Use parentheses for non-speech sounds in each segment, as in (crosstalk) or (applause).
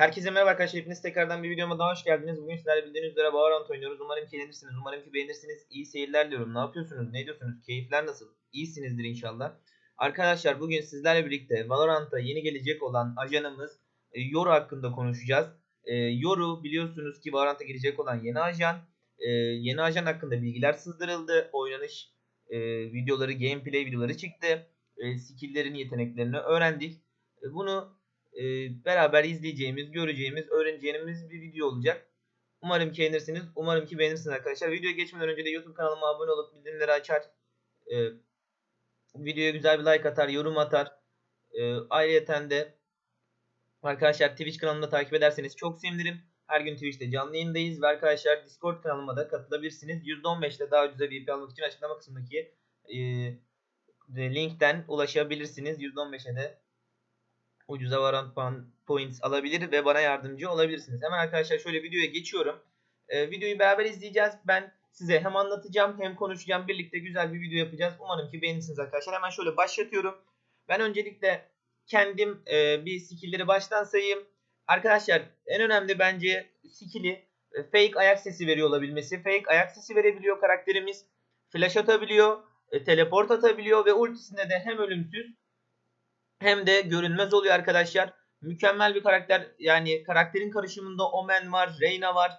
Herkese merhaba arkadaşlar. Hepiniz tekrardan bir videoma daha hoş geldiniz. Bugün sizlerle bildiğiniz üzere Valorant oynuyoruz. Umarım ki eğlenirsiniz. Umarım ki beğenirsiniz. İyi seyirler diliyorum. Ne yapıyorsunuz? Ne ediyorsunuz? Keyifler nasıl? İyisinizdir inşallah. Arkadaşlar bugün sizlerle birlikte Valorant'a yeni gelecek olan ajanımız e, Yoru hakkında konuşacağız. E, Yoru biliyorsunuz ki Valorant'a girecek olan yeni ajan. E, yeni ajan hakkında bilgiler sızdırıldı. Oynanış videoları, gameplay videoları çıktı. E, skill'lerini, yeteneklerini öğrendik. Bunu e, beraber izleyeceğimiz, göreceğimiz, öğreneceğimiz bir video olacak. Umarım ki beğenirsiniz. Umarım ki beğenirsiniz arkadaşlar. Videoya geçmeden önce de YouTube kanalıma abone olup bildirimleri açar. E, videoya güzel bir like atar, yorum atar. E, ayrıyeten de arkadaşlar Twitch kanalımda takip ederseniz çok sevinirim. Her gün Twitch'te canlı yayındayız ve arkadaşlar Discord kanalıma da katılabilirsiniz. %15'te daha ucuza VIP almak için açıklama kısmındaki e, linkten ulaşabilirsiniz. %15'e de ucuza varan puan points alabilir ve bana yardımcı olabilirsiniz. Hemen arkadaşlar şöyle videoya geçiyorum. Ee, videoyu beraber izleyeceğiz. Ben size hem anlatacağım hem konuşacağım. Birlikte güzel bir video yapacağız. Umarım ki beğenirsiniz arkadaşlar. Hemen şöyle başlatıyorum. Ben öncelikle kendim e, bir skill'leri baştan sayayım. Arkadaşlar en önemli bence skill'i e, fake ayak sesi veriyor olabilmesi. Fake ayak sesi verebiliyor karakterimiz. Flash atabiliyor. e, teleport atabiliyor ve ultisinde de hem ölümsüz hem de görünmez oluyor arkadaşlar. Mükemmel bir karakter. Yani karakterin karışımında Omen var, Reyna var.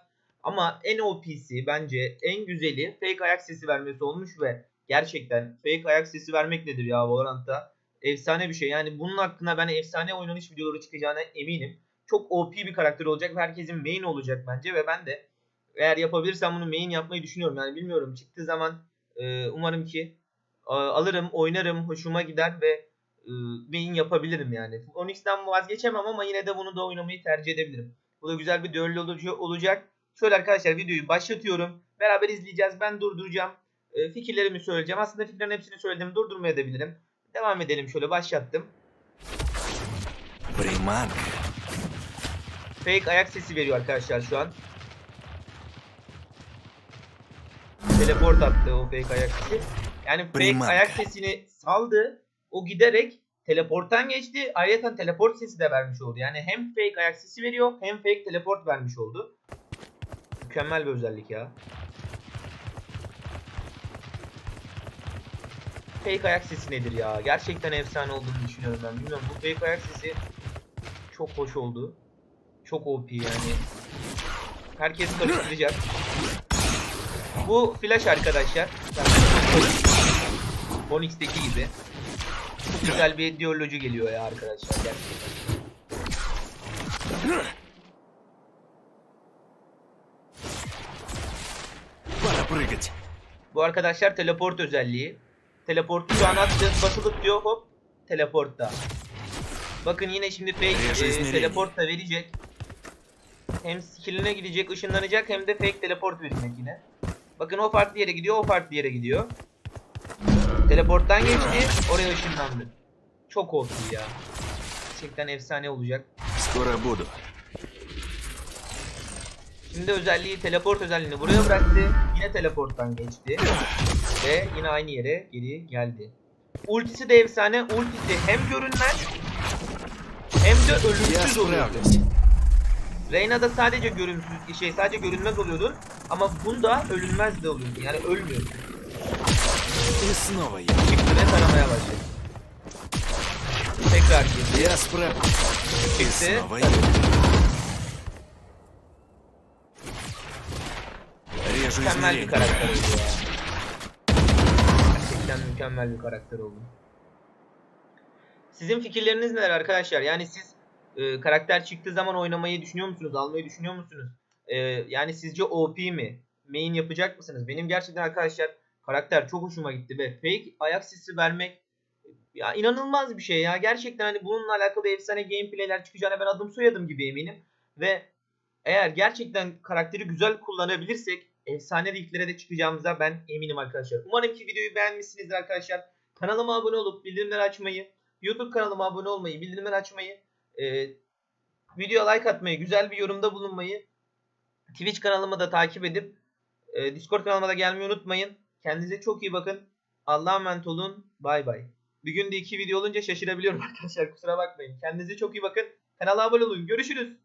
Ama en OP'si bence en güzeli fake ayak sesi vermesi olmuş ve gerçekten fake ayak sesi vermek nedir ya Valorant'ta? Efsane bir şey. Yani bunun hakkında ben efsane oynanış videoları çıkacağına eminim. Çok OP bir karakter olacak ve herkesin main olacak bence ve ben de eğer yapabilirsem bunu main yapmayı düşünüyorum. Yani bilmiyorum çıktığı zaman e, umarım ki alırım, oynarım, hoşuma gider ve Iı, win yapabilirim yani. Onyx'ten vazgeçemem ama yine de bunu da oynamayı tercih edebilirim. Bu da güzel bir düello olacak. Şöyle arkadaşlar videoyu başlatıyorum. Beraber izleyeceğiz. Ben durduracağım. E, fikirlerimi söyleyeceğim. Aslında fikirlerin hepsini söyledim. Durdurmaya da bilirim. Devam edelim şöyle başlattım. Primank. Fake ayak sesi veriyor arkadaşlar şu an. Teleport attı o fake ayak sesi. Yani fake Primank. ayak sesini saldı. O giderek teleporttan geçti. Ayrıca teleport sesi de vermiş oldu. Yani hem fake ayak sesi veriyor hem fake teleport vermiş oldu. Mükemmel bir özellik ya. Fake ayak sesi nedir ya? Gerçekten efsane olduğunu düşünüyorum ben. Bilmiyorum bu fake ayak sesi çok hoş oldu. Çok OP yani. Herkes karıştıracak. Bu flash arkadaşlar. Onyx'teki gibi çok güzel bir diyaloji geliyor ya arkadaşlar gerçekten. Bu arkadaşlar teleport özelliği. Teleportu şu an atacağız basılıp diyor hop teleportta. Bakın yine şimdi fake e, teleport da verecek. Hem skilline gidecek ışınlanacak hem de fake teleport verecek yine. Bakın o farklı yere gidiyor o farklı yere gidiyor. Teleporttan geçti. Oraya ışınlandı. Çok oldu ya. Gerçekten efsane olacak. Skora budu. Şimdi özelliği teleport özelliğini buraya bıraktı. Yine teleporttan geçti. Ve yine aynı yere geri geldi. Ultisi de efsane. Ultisi hem görünmez hem de ölümsüz oluyor. Reyna'da sadece görünsüz şey sadece görünmez oluyordun ama bunda ölünmez de oluyordu. Yani ölmüyordu. И снова я. Çıktı ve taramaya başladı. Tekrar girdi. Я справлюсь. И Çıktı. снова я. Режу Mükemmel bir измерения. karakter oldu ya. Gerçekten mükemmel bir karakter oldu. Sizin fikirleriniz neler arkadaşlar? Yani siz e, karakter çıktığı zaman oynamayı düşünüyor musunuz? Almayı düşünüyor musunuz? E, yani sizce OP mi? Main yapacak mısınız? Benim gerçekten arkadaşlar karakter çok hoşuma gitti ve fake ayak sesi vermek ya inanılmaz bir şey ya. Gerçekten hani bununla alakalı efsane gameplay'ler çıkacağına ben adım soyadım gibi eminim. Ve eğer gerçekten karakteri güzel kullanabilirsek efsane liglere de çıkacağımıza ben eminim arkadaşlar. Umarım ki videoyu beğenmişsinizdir arkadaşlar. Kanalıma abone olup bildirimleri açmayı, YouTube kanalıma abone olmayı, bildirimleri açmayı, e, videoya like atmayı, güzel bir yorumda bulunmayı, Twitch kanalımı da takip edip e, Discord kanalıma da gelmeyi unutmayın. Kendinize çok iyi bakın. Allah'a emanet olun. Bay bay. Bir günde iki video olunca şaşırabiliyorum (laughs) arkadaşlar. Kusura bakmayın. Kendinize çok iyi bakın. Kanala abone olun. Görüşürüz.